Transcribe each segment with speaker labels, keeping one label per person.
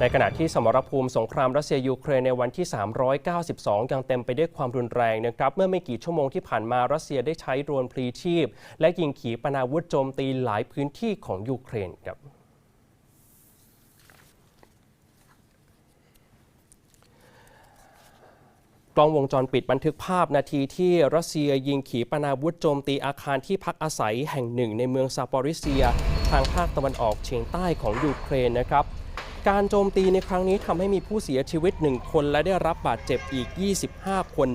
Speaker 1: ในขณะที่สมรภูมิสงครามรัสเซียยูเครนในวันที่ 392 ยังเต็มไปด้วยความรุนแรงนะครับ เมื่อไม่กี่ชั่วโมงที่ผ่านมารัสเซียได้ใช้โดรนพลีชีพ และยิงขีปนาวุธโจมตีหลายพื้นที่ของยูเครนครับกล้องวงจรปิดบันทึกภาพนาทีที่รัสเซียยิงขีปนาวุธโจมตีอาคารที่พักอาศัยแห่งหนึ่งในเมืองซาปอริเซีย ทางภาคตะวันออกเฉียงใต้ของยูเครนนะครับ การโจมตีในครั้งนี้ทำให้มีผู้เสียชีวิต 1 คนและได้รับบาดเจ็บอีก 25 คน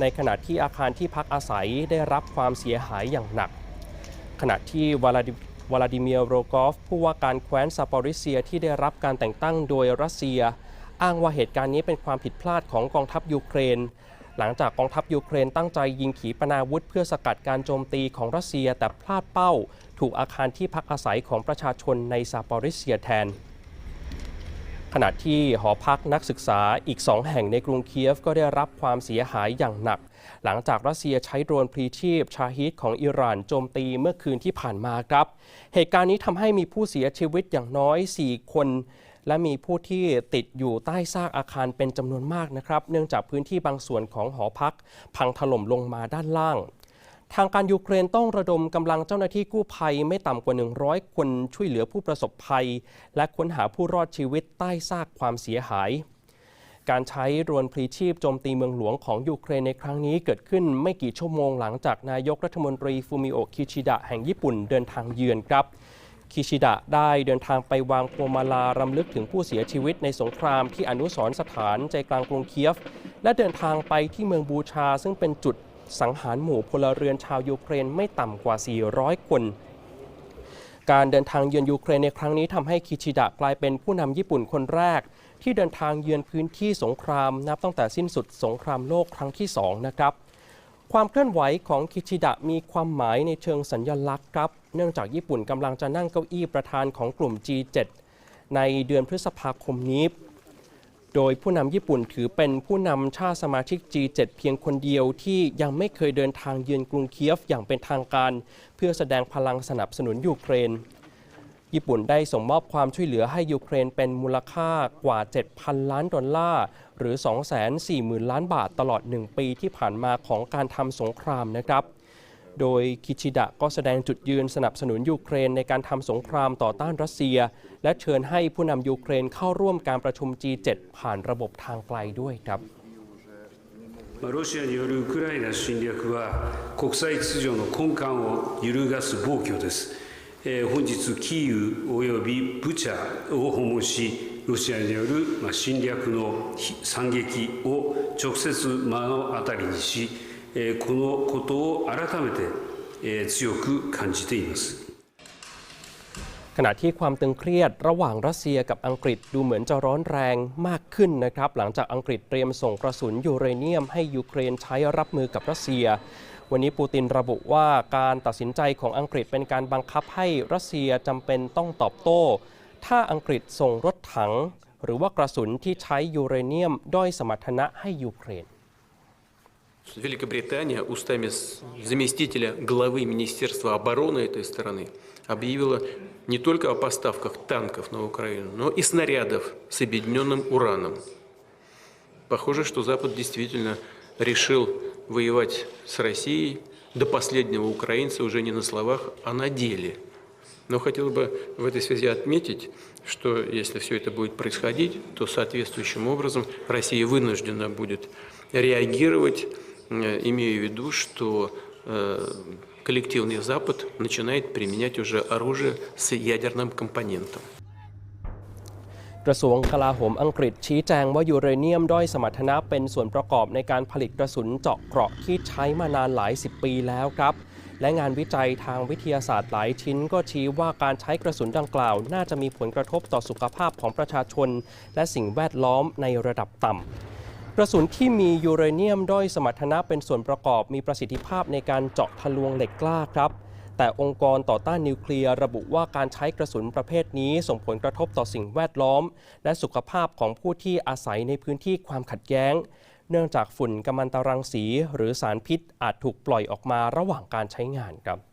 Speaker 1: ในขณะที่อาคารที่พักอาศัยได้รับความเสียหายอย่างหนัก ขณะที่วลาดิวลาดิเมียร์โรกอฟ ผู้ว่าการแคว้นซาปอริเซียที่ได้รับการแต่งตั้งโดยรัสเซีย อ้างว่าเหตุการณ์นี้เป็นความผิดพลาดของกองทัพยูเครน หลังจากกองทัพยูเครนตั้งใจยิงขีปนาวุธ เพื่อสกัดการโจมตีของรัสเซียแต่พลาดเป้า ถูกอาคารที่พักอาศัยของประชาชนในซาปอริเซียแทน ขณะที่หอพักนักศึกษาอีกสองแห่งในกรุงเคียฟก็ได้รับความเสียหายอย่างหนัก หลังจากรัสเซียใช้โดรนพลีชีพ ชาฮิดของอิหร่านโจมตีเมื่อคืนที่ผ่านมาครับ เหตุการณ์นี้ทำให้มีผู้เสียชีวิตอย่างน้อย 4 คน และมีผู้ที่ติดอยู่ใต้ซากอาคารเป็นจำนวนมากนะครับ เนื่องจากพื้นที่บางส่วนของหอพัก พังถล่มลงมาด้านล่าง ทางการยูเครนต้องระดมกำลังเจ้าหน้าที่กู้ภัยไม่ต่ำกว่า 100 คนช่วยเหลือผู้ประสบภัย และค้นหาผู้รอดชีวิตใต้ซากความเสียหาย การใช้โดรนพลีชีพโจมตีเมืองหลวงของยูเครนในครั้งนี้เกิดขึ้นไม่กี่ชั่วโมงหลังจากนายกรัฐมนตรีฟูมิโอะคิชิดะแห่งญี่ปุ่นเดินทางเยือนครับคิชิดะได้เดินทางไปวางพวงมาลารำลึกถึงผู้เสียชีวิตในสงครามที่อนุสรณ์สถานใจกลางกรุงเคียฟ และเดินทางไปที่เมืองบูชาซึ่งเป็นจุด สังหารหมู่พลเรือนชาวยูเครนไม่ต่ำกว่า 400 คนการเดินทางเยือนยูเครนในครั้งนี้ทำให้คิชิดะกลายเป็นผู้นำญี่ปุ่นคนแรก ที่เดินทางเยือนพื้นที่สงครามนับตั้งแต่สิ้นสุดสงครามโลกครั้งที่ 2 นะครับ ความเคลื่อนไหวของคิชิดะมีความหมายในเชิงสัญญลักษณ์ครับ เนื่องจากญี่ปุ่นกำลังจะนั่งเก้าอี้ประธานของกลุ่ม G7 ในเดือนพฤษภาคมนี้ โดยผู้นำญี่ปุ่นถือเป็นผู้นำชาติสมาชิก G7 เพียงคนเดียวที่ยังไม่เคยเดินทางเยือนกรุงเคียฟอย่างเป็นทางการ เพื่อแสดงพลังสนับสนุนยูเครน ญี่ปุ่นได้ส่งมอบความช่วยเหลือให้ยูเครนเป็นมูลค่ากว่า 7,000 ล้านดอลลาร์ หรือ 240,000 ล้านบาทตลอด 1 ปีที่ผ่านมาของการทำสงครามนะครับ โดยคิชิดะก็แสดงจุดยืนสนับสนุนยูเครนในการทำสงครามต่อต้านรัสเซีย และเชิญให้ผู้นำยูเครนเข้าร่วมการประชุม G7 ผ่านระบบทางไกลด้วยครับ
Speaker 2: ロシアによるウクライナ侵略は国際秩序の根幹を揺るがす暴挙です。本日、キーウよびブチャを訪問し、ロシアによる侵略の惨劇を直接目の当たりにし、このことを改めてえー強く感じています。
Speaker 1: ขณะที่ความตึงเครียดระหว่างรัสเซียกับอังกฤษดูเหมือนจะร้อนแรงมากขึ้นนะครับ หลังจากอังกฤษเตรียมส่งกระสุนยูเรเนียมให้ยูเครนใช้รับมือกับรัสเซีย วันนี้ปูตินระบุว่าการตัดสินใจของอังกฤษเป็นการบังคับให้รัสเซียจำเป็นต้องตอบโต้ ถ้าอังกฤษส่งรถถัง หรือว่ากระสุนที่ใช้ยูเรเนียมด้อยสมรรถนะให้ยูเครน
Speaker 3: Великобритания устами заместителя главы Министерства обороны этой страны объявила не только о поставках танков на Украину, но и снарядов с объединенным ураном. Похоже, что Запад действительно решил воевать с Россией до последнего украинца уже не на словах, а на деле. Но хотел бы в этой связи отметить, что если все это будет происходить, то соответствующим образом Россия вынуждена будет реагировать, э, имея в виду, что э, коллективный Запад начинает применять уже оружие с ядерным компонентом.
Speaker 1: กระทรวงกลาโหมอังกฤษชี้แจงว่ายูเรเนียมด้อยสมรรถนะเป็นส่วนประกอบในการผลิตกระสุนเจาะเกราะที่ใช้มานานหลายสิบปีแล้วครับ และงานวิจัยทางวิทยาศาสตร์หลายชิ้นก็ชี้ว่าการใช้กระสุนดังกล่าว น่าจะมีผลกระทบต่อสุขภาพของประชาชน และสิ่งแวดล้อมในระดับต่ำ ก ระสุนที่มียูเรเนียมด้อยสมรรถนะเป็นส่วนประกอบมีประสิทธิภาพในการเจาะทะลวงเหล็กกล้าครับแต่องค์กรต่อต้านนิวเคลียร์ระบุว่าการใช้กระสุนประเภทนี้ส่งผลกระทบต่อสิ่งแวดล้อม และสุขภาพของผู้ที่อาศัยในพื้นที่ความขัดแย้ง เนื่องจากฝุ่นกัมมันตรังสีหรือสารพิษอาจถูกปล่อยออกมาระหว่างการใช้งานครับ